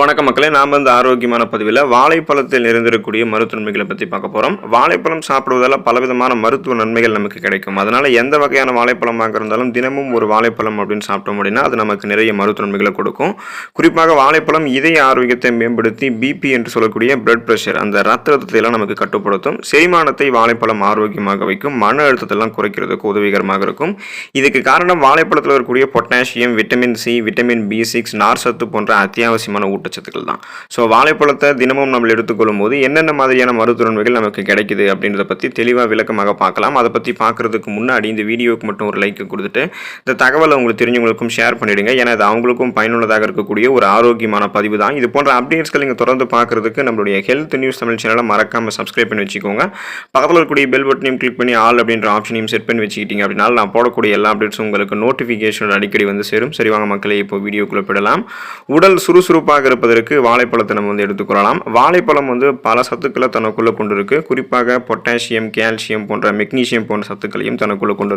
வணக்கம் மக்களே நாம் இந்த ஆரோக்கியமான பதிவில் வாழைப்பழத்தில் நிறைந்திருக்கக்கூடிய மருத்துவ நன்மைகளை பற்றி பார்க்க போகிறோம் வாழைப்பழம் சாப்பிடுவதால் பலவிதமான மருத்துவ நன்மைகள் நமக்கு கிடைக்கும். அதனால் எந்த வகையான வாழைப்பழமாக இருந்தாலும் தினமும் ஒரு வாழைப்பழம் அப்படின்னு சாப்பிட்டோம் அப்படின்னா அது நமக்கு நிறைய மருத்துவ நன்மைகளை கொடுக்கும். குறிப்பாக வாழைப்பழம் இதய ஆரோக்கியத்தை மேம்படுத்தி பிபி என்று சொல்லக்கூடிய பிளட் ப்ரெஷர் அந்த ரத்த அழுத்தத்தையெல்லாம் நமக்கு கட்டுப்படுத்தும். செரிமானத்தை வாழைப்பழம் ஆரோக்கியமாக வைக்கும். மன அழுத்தத்தெல்லாம் குறைக்கிறதுக்கு உதவிகரமாக இருக்கும். இதுக்கு காரணம் வாழைப்பழத்தில் இருக்கக்கூடிய potassium vitamin C vitamin B six நார் சத்து போன்ற அத்தியாவசியமான ஊட்டச்சத்துக்கள் தான். ஸோ வாழைப்பழத்தை தினமும் நம்ம எடுத்துக்கொள்ளும் போது என்னென்ன மாதிரியான மருத்துவ நன்மைகள் நமக்கு கிடைக்குது அப்படின்றத பற்றி தெளிவாக விளக்கமாக பார்க்கலாம். அதை பற்றி பார்க்குறதுக்கு முன்னாடி இந்த வீடியோவுக்கு மட்டும் ஒரு லைக் கொடுத்துட்டு இந்த தகவலை உங்களுக்கு தெரிஞ்சவங்களுக்கும் ஷேர் பண்ணிவிடுங்க ஏன்னா அது அவங்களுக்கும் பயனுள்ளதாக இருக்கக்கூடிய ஒரு ஆரோக்கியமான பதிவு தான். இது போன்ற அப்டேட்ஸ்கள் நீங்கள் தொடர்ந்து பார்க்குறதுக்கு நம்மளுடைய ஹெல்த் நியூஸ் தமிழ் சேனலை மறக்காமல் சப்ஸ்கிரைப் பண்ணி வச்சுக்கோங்க. பக்கத்தில் இருக்கக்கூடிய பெல் பட்டனையும் கிளிக் பண்ணி ஆல் அப்படின்ற ஆப்ஷனையும் செட் பண்ணி வச்சுக்கிட்டீங்க அப்படின்னா நான் போடக்கூடிய எல்லா அப்டேட்ஸும் உங்களுக்கு நோட்டிஃபிகேஷன் அடிக்கடி வந்து சேரும். சரி வாங்க இப்போ வீடியோக்குள்ளே போயிடலாம். உடல் சுறுசுறுப்பாக தவிர்ப்பதற்கு வாழைப்பழத்தை நம்ம வந்து எடுத்துக்கொள்ளலாம் வாழைப்பழம் வந்து பல சத்துக்களை தனக்குள்ளே கொண்டிருக்கு. குறிப்பாக பொட்டாசியம் கால்சியம் போன்ற மெக்னீசியம் போன்ற சத்துக்களையும் தனக்குள்ளே கொண்டு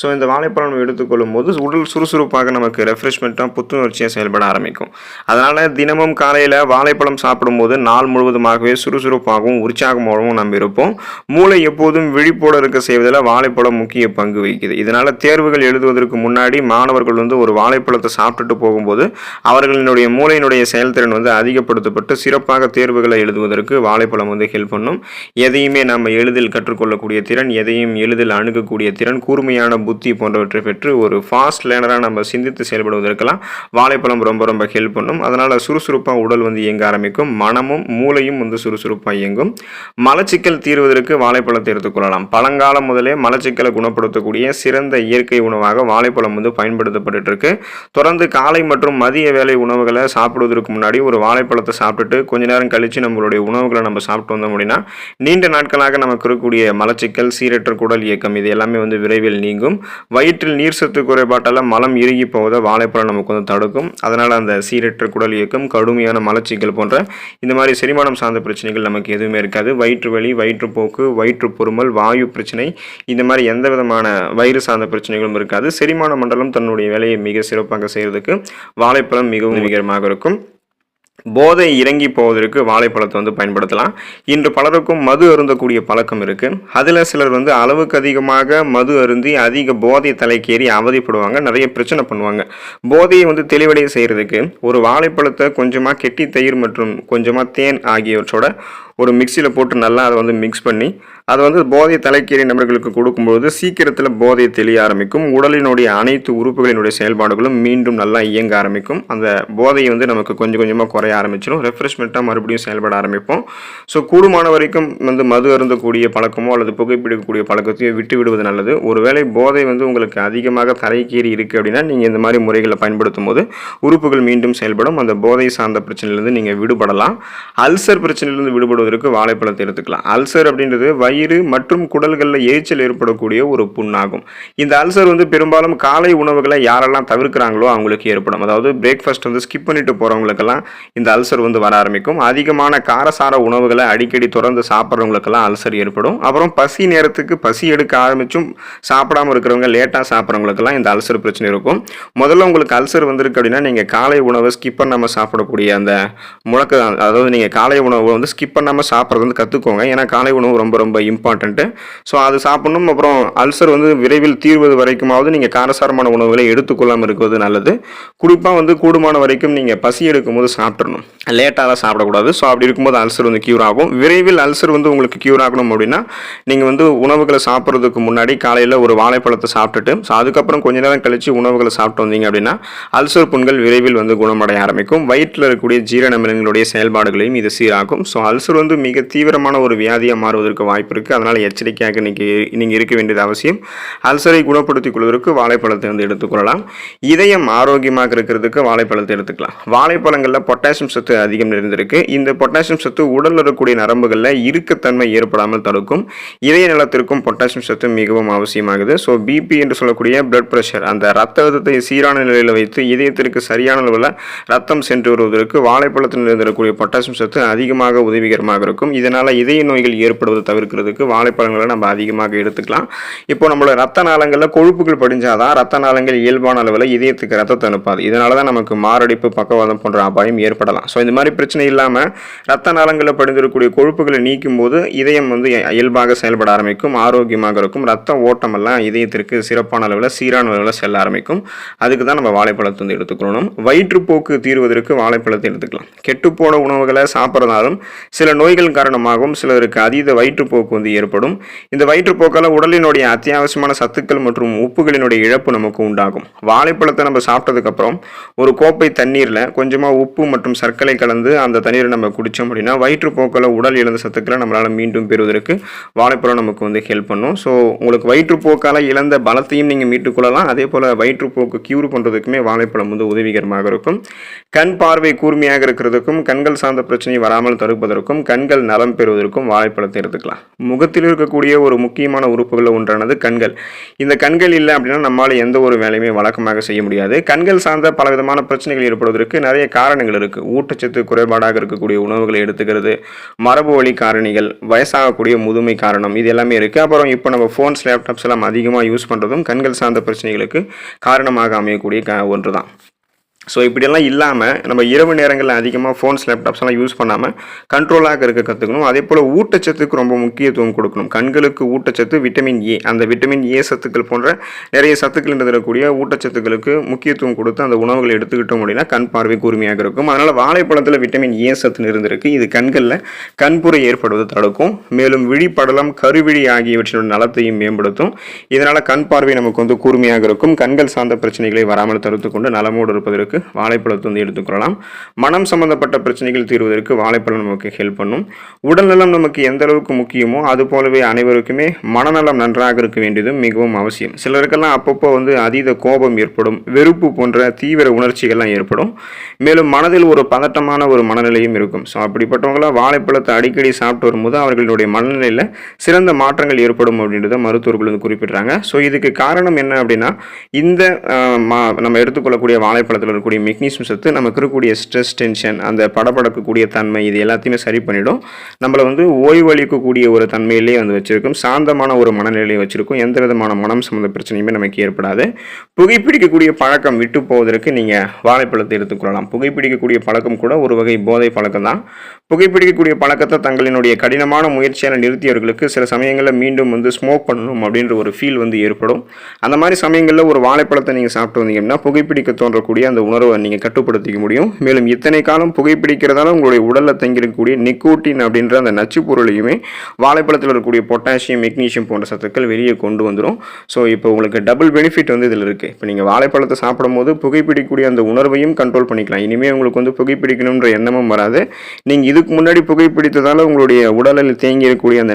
ஸோ இந்த வாழைப்பழம் நம்ம எடுத்துக்கொள்ளும் போது உடல் சுறுசுறுப்பாக நமக்கு ரெஃப்ரெஷ்மெண்ட்டாக புத்துணர்ச்சியாக செயல்பட ஆரம்பிக்கும். அதனால் தினமும் காலையில் வாழைப்பழம் சாப்பிடும்போது நாள் முழுவதுமாகவே சுறுசுறுப்பாகவும் உற்சாகமாகவும் நம்ம இருப்போம். மூளை எப்போதும் விழிப்போடு இருக்க செய்வதில் வாழைப்பழம் முக்கிய பங்கு வகிக்குது. இதனால் தேர்வுகள் எழுதுவதற்கு முன்னாடி மாணவர்கள் வந்து ஒரு வாழைப்பழத்தை சாப்பிட்டுட்டு போகும்போது அவர்களினுடைய மூளையினுடைய செயல்திறன் வந்து அதிகப்படுத்தப்பட்டு சிறப்பாக தேர்வுகளை எழுதுவதற்கு வாழைப்பழம் வந்து ஹெல்ப் பண்ணும். எதையுமே நம்ம எளிதில் கற்றுக்கொள்ளக்கூடிய திறன் எதையும் எளிதில் அணுகக்கூடிய திறன் கூர்மையான புத்தி போன்றவற்றை பெற்று ஒரு ஃபாஸ்ட் லேனராக நம்ம சிந்தித்து செயல்படுவதற்கெல்லாம் வாழைப்பழம் ரொம்ப ரொம்ப ஹெல்ப் பண்ணும். அதனால் சுறுசுறுப்பாக உடல் வந்து இயங்க ஆரம்பிக்கும். மனமும் மூளையும் வந்து சுறுசுறுப்பாக இயங்கும். மலச்சிக்கல் தீர்வதற்கு வாழைப்பழத்தை எடுத்துக்கொள்ளலாம் பழங்காலம் முதலே மலச்சிக்கலை குணப்படுத்தக்கூடிய சிறந்த இயற்கை உணவாக வாழைப்பழம் வந்து பயன்படுத்தப்பட்டு இருக்கு. தொடர்ந்து காலை மற்றும் மதிய வேலை உணவுகளை சாப்பிடுவதற்கு முன்னாடி ஒரு வாழைப்பழத்தை சாப்பிட்டுட்டு கொஞ்ச நேரம் கழித்து நம்மளுடைய உணவுகளை நம்ம சாப்பிட்டு வந்தோம் அப்படின்னா நீண்ட நாட்களாக நமக்கு இருக்கக்கூடிய மலச்சிக்கல் சீரற்ற குடல் இயக்கம் இது எல்லாமே வந்து விரைவில் நீங்கும். வயிற்றில் நீர் சத்து குறைபாட்டால் மலம் இறுகி போவதை வாழைப்பழம் நமக்கு வந்து தடுக்கும். அதனால் அந்த சீரற்ற குடல் இயக்கம் கடுமையான மலச்சிக்கல் போன்ற இந்த மாதிரி செரிமானம் சார்ந்த பிரச்சனைகள் நமக்கு எதுவுமே இருக்காது. வயிற்று வலி வயிற்றுப்போக்கு வயிற்று பொறுமல் வாயு பிரச்சனை இந்த மாதிரி எந்த விதமான வயிறு சார்ந்த பிரச்சனைகளும் இருக்காது. செரிமான மண்டலம் தன்னுடைய வேலையை மிக சிறப்பாக செய்கிறதுக்கு வாழைப்பழம் மிகவும் உதவிகரமாக இருக்கும். போதை இறங்கி போவதற்கு வாழைப்பழத்தை வந்து பயன்படுத்தலாம். இன்று பலருக்கும் மது அருந்தக்கூடிய பழக்கம் இருக்குது அதில் சிலர் வந்து அளவுக்கு அதிகமாக மது அருந்தி அதிக போதை தலைக்கேறி அவதிப்படுவாங்க நிறைய பிரச்சனை பண்ணுவாங்க. போதையை வந்து தெளிவடைய செய்கிறதுக்கு ஒரு வாழைப்பழத்தை கொஞ்சமாக கெட்டி தயிர் மற்றும் கொஞ்சமாக தேன் ஆகியவற்றோட ஒரு மிக்சியில் போட்டு நல்லா அதை வந்து மிக்ஸ் பண்ணி அது வந்து போதை தலைக்கீரை நபர்களுக்கு கொடுக்கும்போது சீக்கிரத்தில் போதை தெளிய ஆரம்பிக்கும். உடலினுடைய அனைத்து உறுப்புகளினுடைய செயல்பாடுகளும் மீண்டும் நல்லா இயங்க ஆரம்பிக்கும். அந்த போதையை வந்து நமக்கு கொஞ்சம் கொஞ்சமாக குறைய ஆரம்பிச்சிடும் ரெஃப்ரெஷ்மெண்ட்டாக மறுபடியும் செயல்பட ஆரம்பிப்போம். ஸோ கூடுமான வரைக்கும் வந்து மது அருந்தக்கூடிய பழக்கமோ அல்லது புகைப்பிடிக்கக்கூடிய பழக்கத்தையோ விட்டு விடுவது நல்லது. ஒருவேளை போதை வந்து உங்களுக்கு அதிகமாக தலைக்கீறி இருக்குது அப்படின்னா நீங்கள் இந்த மாதிரி முறைகளை பயன்படுத்தும் போது உறுப்புகள் மீண்டும் செயல்படும். அந்த போதை சார்ந்த பிரச்சனையிலேருந்து நீங்கள் விடுபடலாம். அல்சர் பிரச்சனையிலிருந்து விடுபடுவதற்கு வாழைப்பழத்தை எடுத்துக்கலாம். அல்சர் அப்படின்றது வயிறு மற்றும் குடல்களில் எரிச்சல் ஏற்படக்கூடிய ஒரு புண்ணாகும். இந்த அல்சர் வந்து பெரும்பாலும் காலை உணவுகளை யாரெல்லாம் தவிர்க்கிறாங்களோ அவங்களுக்கு ஏற்படும். அதாவது பிரேக்ஃபாஸ்ட் வந்து ஸ்கிப் பண்ணிட்டு போகிறவங்களுக்கெல்லாம் இந்த அல்சர் வந்து வர ஆரம்பிக்கும். அதிகமான காரசார உணவுகளை அடிக்கடி தொடர்ந்து சாப்பிட்றவங்களுக்கெல்லாம் அல்சர் ஏற்படும். அப்புறம் பசி நேரத்துக்கு பசி எடுக்க ஆரம்பிச்சும் சாப்பிடாம இருக்கிறவங்க லேட்டாக சாப்பிட்றவங்களுக்கெல்லாம் இந்த அல்சர் பிரச்சனை இருக்கும். முதல்ல உங்களுக்கு அல்சர் வந்திருக்கு அப்படின்னா நீங்கள் காலை உணவை ஸ்கிப் பண்ணாமல் சாப்பிடக்கூடிய அந்த முழக்க அதாவது நீங்கள் காலை உணவை வந்து ஸ்கிப் பண்ணாமல் சாப்பிட்றது வந்து கற்றுக்கோங்க ஏன்னா காலை உணவு ரொம்ப ரொம்ப இம்பார்ட்டண்ட்டு ஸோ அது சாப்பிடணும். அப்புறம் அல்சர் வந்து விரைவில் தீர்வது வரைக்குமாவது நீங்கள் காரசாரமான உணவுகளை எடுத்துக்கொள்ளாமல் இருக்கிறது நல்லது. குறிப்பாக வந்து கூடுமான வரைக்கும் நீங்கள் பசி எடுக்கும்போது சாப்பிட்றணும் லேட்டாக சாப்பிடக்கூடாது. ஸோ அப்படி இருக்கும்போது அல்சர் வந்து க்யூர் ஆகும். விரைவில் அல்சர் வந்து உங்களுக்கு க்யூர் ஆகணும் அப்படின்னா நீங்கள் வந்து உணவுகளை சாப்பிட்றதுக்கு முன்னாடி காலையில் ஒரு வாழைப்பழத்தை சாப்பிட்டுட்டு ஸோ அதுக்கப்புறம் கொஞ்ச நேரம் கழித்து உணவுகளை சாப்பிட்டு வந்தீங்க அப்படின்னா அல்சர் புண்கள் விரைவில் வந்து குணமடைய ஆரம்பிக்கும். வயிற்றில் இருக்கக்கூடிய ஜீரண மிருகங்களுடைய செயல்பாடுகளையும் இது சீராகும் ஸோ அல்சர் வந்து மிக தீவிரமான ஒரு வியாதியாக மாறுவதற்கு வாய்ப்பு இருக்குது அதனால் எச்சரிக்கையாக இன்னைக்கு நீங்கள் இருக்க வேண்டியது அவசியம். அல்சரை குணப்படுத்திக் கொள்வதற்கு வாழைப்பழத்தை வந்து எடுத்துக்கொள்ளலாம் இதயம் ஆரோக்கியமாக இருக்கிறதுக்கு வாழைப்பழத்தை எடுத்துக்கலாம். வாழைப்பழங்களில் பொட்டாசியம் சத்து அதிகம் நிறைந்திருக்கு. இந்த பொட்டாசியம் சத்து உடல் இருக்கக்கூடிய நரம்புகளில் இறுக்கத்தன்மை ஏற்படாமல் தடுக்கும். இதய நலத்திற்கும் பொட்டாசியம் சத்து மிகவும் அவசியமாகுது. ஸோ பிபி என்று சொல்லக்கூடிய பிளட் ப்ரெஷர் அந்த ரத்த அழுத்தத்தை சீரான நிலையில் வைத்து இதயத்திற்கு சரியான அளவில் ரத்தம் சென்று வருவதற்கு வாழைப்பழத்தில் இருந்திருக்கக்கூடிய பொட்டாசியம் சத்து அதிகமாக உதவிகரமாக இருக்கும். இதனால் இதய நோய்கள் ஏற்படுவதை தவிர்க்கிறது. பண்ணுறதுக்கு வாழைப்பழங்களை நம்ம அதிகமாக எடுத்துக்கலாம். இப்போ நம்மளோட ரத்த நாளங்களில் கொழுப்புகள் படிஞ்சாதான் ரத்த நாளங்கள் இயல்பான அளவில் இதயத்துக்கு ரத்தத்தை அனுப்பாது. இதனால தான் நமக்கு மாரடைப்பு பக்கவாதம் போன்ற அபாயம் ஏற்படலாம். ஸோ இந்த மாதிரி பிரச்சனை இல்லாமல் ரத்த நாளங்களில் படிந்திருக்கக்கூடிய கொழுப்புகளை நீக்கும் போது இதயம் வந்து இயல்பாக செயல்பட ஆரம்பிக்கும். ஆரோக்கியமாக இருக்கும். ரத்த ஓட்டமெல்லாம் இதயத்திற்கு சிறப்பான அளவில் சீரான அளவில் செல்ல ஆரம்பிக்கும். அதுக்கு தான் நம்ம வாழைப்பழத்தை வந்து எடுத்துக்கணும் வயிற்றுப்போக்கு தீர்வதற்கு வாழைப்பழத்தை எடுத்துக்கலாம். கெட்டுப்போன உணவுகளை சாப்பிட்றதாலும் சில நோய்கள் காரணமாகவும் சிலருக்கு அதீத வயிற்றுப்போக்கு வந்து ஏற்படும். இந்த வயிற்றுப்போக்கால் உடலினுடைய அத்தியாவசியமான சத்துக்கள் மற்றும் உப்புகளினுடைய இழப்பு நமக்கு உண்டாகும். வாழைப்பழத்தை நம்ம சாப்பிட்டதுக்கப்புறம் ஒரு கோப்பை தண்ணீரில் கொஞ்சமாக உப்பு மற்றும் சர்க்கரை கலந்து அந்த தண்ணீரை நம்ம குடித்தோம் அப்படின்னா வயிற்றுப்போக்கில் உடல் இழந்த சத்துக்களை நம்மளால் மீண்டும் பெறுவதற்கு வாழைப்பழம் நமக்கு வந்து ஹெல்ப் பண்ணும். ஸோ உங்களுக்கு வயிற்றுப்போக்கால் இழந்த பலத்தையும் நீங்கள் மீட்டுக்கொள்ளலாம் அதே போல் வயிற்றுப்போக்கு க்யூர் பண்ணுறதுக்குமே வாழைப்பழம் வந்து உதவிகரமாக இருக்கும். கண் பார்வை கூர்மையாக இருக்கிறதுக்கும் கண்கள் சார்ந்த பிரச்சனை வராமல் தடுப்பதற்கும் கண்கள் நலம் பெறுவதற்கும் வாழைப்பழத்தை எடுத்துக்கலாம். முகத்தில் இருக்கக்கூடிய ஒரு முக்கியமான உறுப்புகளில் ஒன்றானது கண்கள். இந்த கண்கள் இல்லை அப்படின்னா நம்மளால் எந்த ஒரு வேலையுமே வழக்கமாக செய்ய முடியாது. கண்கள் சார்ந்த பல விதமான பிரச்சனைகள் ஏற்படுவதற்கு நிறைய காரணங்கள் இருக்குது ஊட்டச்சத்து குறைபாடாக இருக்கக்கூடிய உணவுகளை எடுத்துக்கிறது மரபு வழி காரணிகள் வயசாகக்கூடிய முதுமை காரணம் இது எல்லாமே இருக்குது அப்புறம் இப்போ நம்ம ஃபோன்ஸ் லேப்டாப்ஸ் எல்லாம் அதிகமாக யூஸ் பண்ணுறதும் கண்கள் சார்ந்த பிரச்சனைகளுக்கு காரணமாக அமையக்கூடிய க ஒன்று தான் ஸோ இப்படியெல்லாம் இல்லாமல் நம்ம இரவு நேரங்களில் அதிகமாக ஃபோன்ஸ் லேப்டாப்ஸ் எல்லாம் யூஸ் பண்ணாமல் கண்ட்ரோலாக இருக்க கற்றுக்கணும் அதே போல் ஊட்டச்சத்துக்கு ரொம்ப முக்கியத்துவம் கொடுக்கணும். கண்களுக்கு ஊட்டச்சத்து விட்டமின் ஏ அந்த விட்டமின் ஏ சத்துக்கள் போன்ற நிறைய சத்துக்கள் இருக்கக்கூடிய ஊட்டச்சத்துக்களுக்கு முக்கியத்துவம் கொடுத்து அந்த உணவுகளை எடுத்துக்கிட்டோம் அப்படின்னா கண் பார்வை கூர்மையாக இருக்கும். அதனால் வாழைப்பழத்தில் விட்டமின் ஏ சத்து இருந்திருக்கு. இது கண்களில் கண்புரை ஏற்படுவது தடுக்கும். மேலும் விழிப்படலம் கருவிழி ஆகியவற்றினோட நலத்தையும் மேம்படுத்தும். இதனால் கண் பார்வை நமக்கு வந்து கூர்மையாக இருக்கும். கண்கள் சார்ந்த பிரச்சனைகளை வராமல் தடுத்து கொண்டு நலமோடு இருப்பதற்கு வாழைப்பழத்தை வந்து எடுத்துக்கொள்ளலாம் மனம் சம்பந்தப்பட்ட பிரச்சனைகள் தீர்வதற்கு வாழைப்பழம் நமக்கு ஹெல்ப் பண்ணும். உடல்நலம் நமக்கு எந்த அளவுக்கு முக்கியமோ அது போலவே அனைவருக்குமே மனநலம் நன்றாக இருக்க வேண்டியது மிகவும் அவசியம். சிலருக்கெல்லாம் அப்பப்போ வந்து அதீத கோபம் ஏற்படும் வெறுப்பு போன்ற தீவிர உணர்ச்சிகள்லாம் ஏற்படும். மேலும் மனதில் ஒரு பதட்டமான ஒரு மனநிலையும் இருக்கும். ஸோ அப்படிப்பட்டவங்களாம் வாழைப்பழத்தை அடிக்கடி சாப்பிட்டு வரும்போது அவர்களுடைய மனநிலையில் சிறந்த மாற்றங்கள் ஏற்படும் அப்படின்றத மருத்துவர்கள் வந்து குறிப்பிட்றாங்க. ஸோ இதுக்கு காரணம் என்ன அப்படின்னா இந்த நம்ம எடுத்துக்கொள்ளக்கூடிய வாழைப்பழத்தில் இருக்கக்கூடிய மெக்னீசியம் சத்து நமக்கு இருக்கக்கூடிய ஸ்ட்ரெஸ் டென்ஷன் அந்த படபடக்கக்கூடிய தன்மை இது எல்லாத்தையுமே சரி பண்ணிடும். நம்மளை வந்து ஓய்வளிக்கக்கூடிய ஒரு தன்மையிலே வந்து வச்சுருக்கும். சாந்தமான ஒரு மனநிலையை வச்சுருக்கும். எந்த விதமான மனம் சம்மந்த பிரச்சனையுமே நமக்கு ஏற்படாது. புகைப்பிடிக்கக்கூடிய பழக்கம் விட்டு போவதற்கு நீங்கள் வாழைப்பழத்தை எடுத்துக்கொள்ளலாம் புகைப்பிடிக்கக்கூடிய பழக்கம் கூட ஒரு வகை போதை பழக்கம் தான் புகைப்பிடிக்கக்கூடிய பழக்கத்தை தங்களினுடைய கடினமான முயற்சியான நிறுத்தியவர்களுக்கு சில சமயங்களில் மீண்டும் வந்து ஸ்மோக் பண்ணணும் அப்படின்ற ஒரு ஃபீல் வந்து ஏற்படும். அந்த மாதிரி சமயங்களில் ஒரு வாழைப்பழத்தை நீங்கள் சாப்பிட்டு வந்தீங்கன்னா புகைப்பிடிக்க தோன்றக்கூடிய அந்த உணர்வை நீங்கள் கட்டுப்படுத்திக்க முடியும். மேலும் இத்தனை காலம் புகைப்பிடிக்கிறதால உங்களுடைய உடலில் தங்கியிருக்கக்கூடிய நிக்கோட்டின் அப்படின்ற அந்த நச்சு பொருளையுமே வாழைப்பழத்தில் இருக்கக்கூடிய பொட்டாசியம் மெக்னீஷியம் போன்ற சத்துக்கள் வெளியே கொண்டு வந்துடும் ஸோ இப்போ உங்களுக்கு டபுள் பெனிஃபிட் வந்து இதில் இருக்குது இப்போ நீங்கள் வாழைப்பழத்தை சாப்பிடும்போது புகைப்பிடிக்கக்கூடிய அந்த உணர்வையும் கண்ட்ரோல் பண்ணிக்கலாம். இனிமேல் உங்களுக்கு வந்து புகைப்பிடிக்கணுன்ற எண்ணமும் வராது. நீங்கள் இது இதுக்கு முன்னாடி புகைப்பிடித்ததால் உங்களுடைய உடலில் தேங்கி இருக்கக்கூடிய அந்த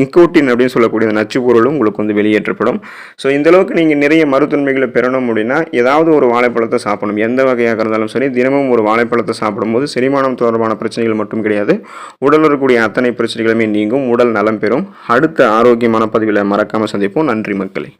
நிக்கோட்டின் அப்படின்னு சொல்லக்கூடிய அந்த நச்சு பொருளும் உங்களுக்கு வந்து வெளியேற்றப்படும். ஸோ இந்தளவுக்கு நீங்கள் நிறைய மருத்துவன்மைகளை பெறணும் அப்படின்னா ஏதாவது ஒரு வாழைப்பழத்தை சாப்பிடணும். எந்த வகையாக இருந்தாலும் சரி தினமும் ஒரு வாழைப்பழத்தை சாப்பிடும்போது செரிமானம் தொடர்பான பிரச்சனைகள் மட்டும் கிடையாது. உடல் இருக்கக்கூடிய அத்தனை பிரச்சனைகளுமே நீங்கும். உடல் நலம் பெறும். அடுத்த ஆரோக்கியமான பதிவில் மறக்காமல் சந்திப்போம். நன்றி மக்களே.